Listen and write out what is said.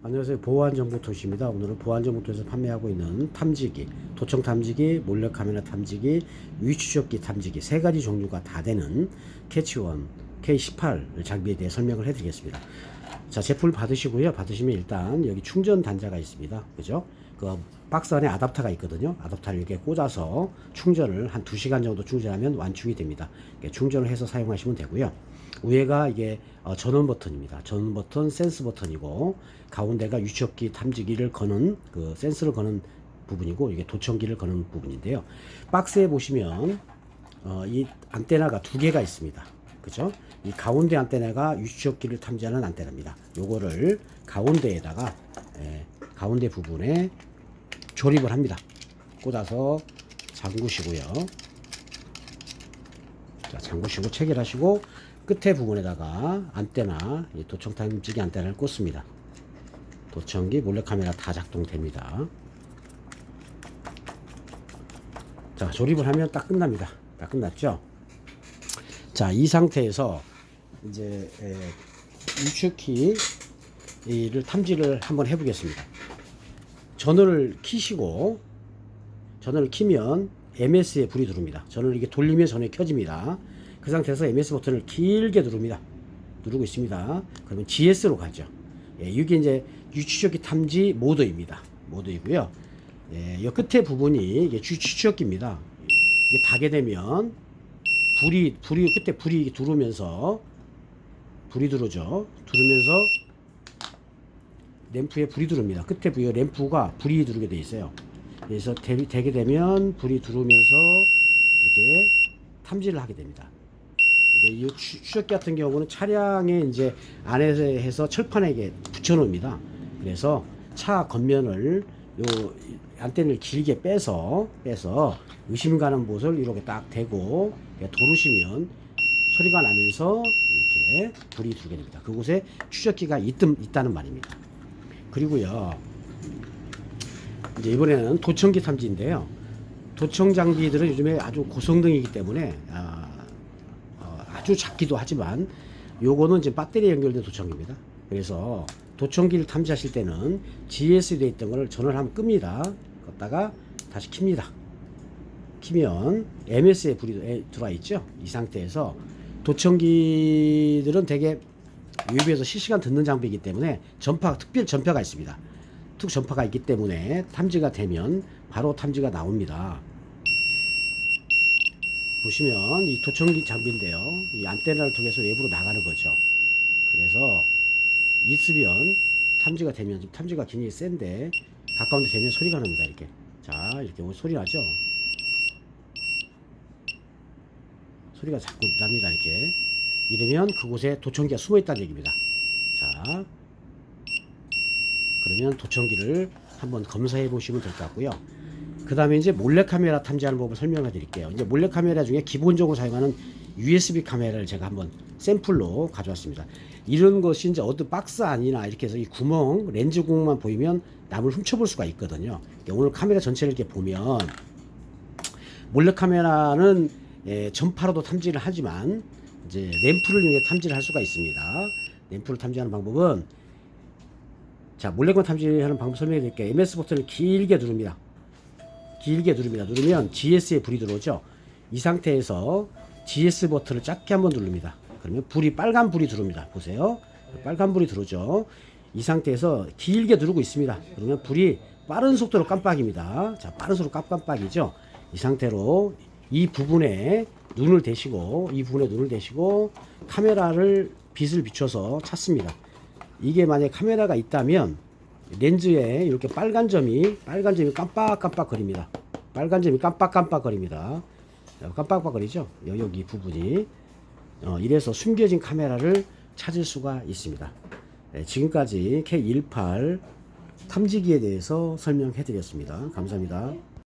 안녕하세요. 보안정보토시입니다. 오늘은 보안정보토에서 판매하고 있는 탐지기, 도청 탐지기, 몰래카메라 탐지기, 위추적기 탐지기 세 가지 종류가 다 되는 캐치원 K18 장비에 대해 설명을 해드리겠습니다. 자, 제품을 받으시고요. 받으시면 일단 여기 충전 단자가 있습니다. 그죠? 그 박스 안에 아답터가 있거든요. 아답터를 이렇게 꽂아서 충전을 한 2시간 정도 충전하면 완충이 됩니다. 충전을 해서 사용하시면 되고요. 위에가 이게 어, 전원 버튼입니다. 전원 버튼, 센스 버튼이고 가운데가 유치업기 탐지기를 거는 그 센스를 거는 부분이고 이게 도청기를 거는 부분인데요. 박스에 보시면 어, 이 안테나가 두 개가 있습니다. 그죠? 이 가운데 안테나가 유치업기를 탐지하는 안테나입니다. 요거를 가운데에다가 예, 가운데 부분에 조립을 합니다. 꽂아서 잠그시고요. 자, 잠그시고 체결하시고 끝에 부분에다가 안테나, 이 도청 탐지기 안테나를 꽂습니다. 도청기, 몰래카메라 다 작동됩니다. 자, 조립을 하면 딱 끝납니다. 딱 끝났죠? 자, 이 상태에서 이제 에, 유축키를 탐지를 한번 해보겠습니다. 전원을 키시고 전원을 키면 MS에 불이 들어옵니다. 전원을 이렇게 돌리면 전원이 켜집니다. 그 상태에서 MS 버튼을 길게 누릅니다. 누르고 있습니다. 그러면 GS로 가죠. 예, 이게 이제 유추적기 탐지 모드입니다. 모드이고요. 예, 이 끝에 부분이 이게 주추적기입니다. 이게 닿게 되면 불이 불이 끝에 불이 들어오면서 불이 들어오죠. 들어오면서 램프에 불이 들어옵니다. 끝에 부여 램프가 불이 들어오게 돼 있어요. 그래서 되, 되게 되면 불이 들어오면서 이렇게 탐지를 하게 됩니다. 이 추- 추적기 같은 경우는 차량에 이제 안에서 해서 철판에 이게 붙여놓습니다. 그래서 차 겉면을 요 안테나를 길게 빼서 빼서 의심 가는 곳을 이렇게 딱 대고 도르시면 소리가 나면서 이렇게 불이 들게 됩니다. 그곳에 추적기가 있든, 있다는 말입니다. 그리고요. 이제 이번에는 도청기 탐지인데요. 도청 장비들은 요즘에 아주 고성능이기 때문에 아, 어, 아주 작기도 하지만 요거는 지금 배터리에 연결된 도청기입니다. 그래서 도청기를 탐지하실 때는 GS 되어 있던 걸 전원을 한번 끕니다. 껐다가 다시 킵니다. 키면 MS에 불이 에- 들어와 있죠. 이 상태에서 도청기들은 되게 UAB에서 실시간 듣는 장비이기 때문에 전파 특별 전파가 있습니다. 특 전파가 있기 때문에 탐지가 되면 바로 탐지가 나옵니다. 보시면 이 도청기 장비인데요. 이 안테나를 통해서 외부로 나가는 거죠. 그래서 있으면 탐지가 되면 지금 탐지가 굉장히 센데 가까운 데 되면 소리가 납니다. 이렇게. 자, 이렇게 소리 나죠? 소리가 자꾸 납니다. 이렇게. 이러면 그곳에 도청기가 숨어 있다는 얘기입니다. 자, 그러면 도청기를 한번 검사해 보시면 될 것 같고요. 그 다음에 이제 몰래카메라 탐지하는 법을 설명해 드릴게요. 이제 몰래카메라 중에 기본적으로 사용하는 USB 카메라를 제가 한번 샘플로 가져왔습니다. 이런 것이 이제 어떤 박스 안이나 이렇게 해서 이 구멍, 렌즈 구멍만 보이면 남을 훔쳐볼 수가 있거든요. 오늘 카메라 전체를 이렇게 보면 몰래카메라는 예, 전파로도 탐지를 하지만 이제 램프를 이용해 탐지를 할 수가 있습니다. 램프를 탐지하는 방법은 자 몰래카메라 탐지하는 방법 설명해 드릴게요. MS 버튼을 길게 누릅니다. 길게 누릅니다. 누르면 GS에 불이 들어오죠. 이 상태에서 GS 버튼을 작게 한번 누릅니다. 그러면 불이 빨간 불이 들어옵니다. 보세요. 빨간 불이 들어오죠. 이 상태에서 길게 누르고 있습니다. 그러면 불이 빠른 속도로 깜빡입니다. 자, 빠른 속도로 깜빡이죠. 이 상태로 이 부분에 눈을 대시고 이 부분에 눈을 대시고 카메라를 빛을 비춰서 찾습니다. 이게 만약에 카메라가 있다면 렌즈에 이렇게 빨간 점이 빨간 점이 깜빡깜빡 거립니다. 빨간 점이 깜빡깜빡 거립니다. 깜빡깜빡 거리죠. 여- 여기 부분이 어, 이래서 숨겨진 카메라를 찾을 수가 있습니다. 네, 지금까지 K18 탐지기에 대해서 설명해 드렸습니다. 감사합니다.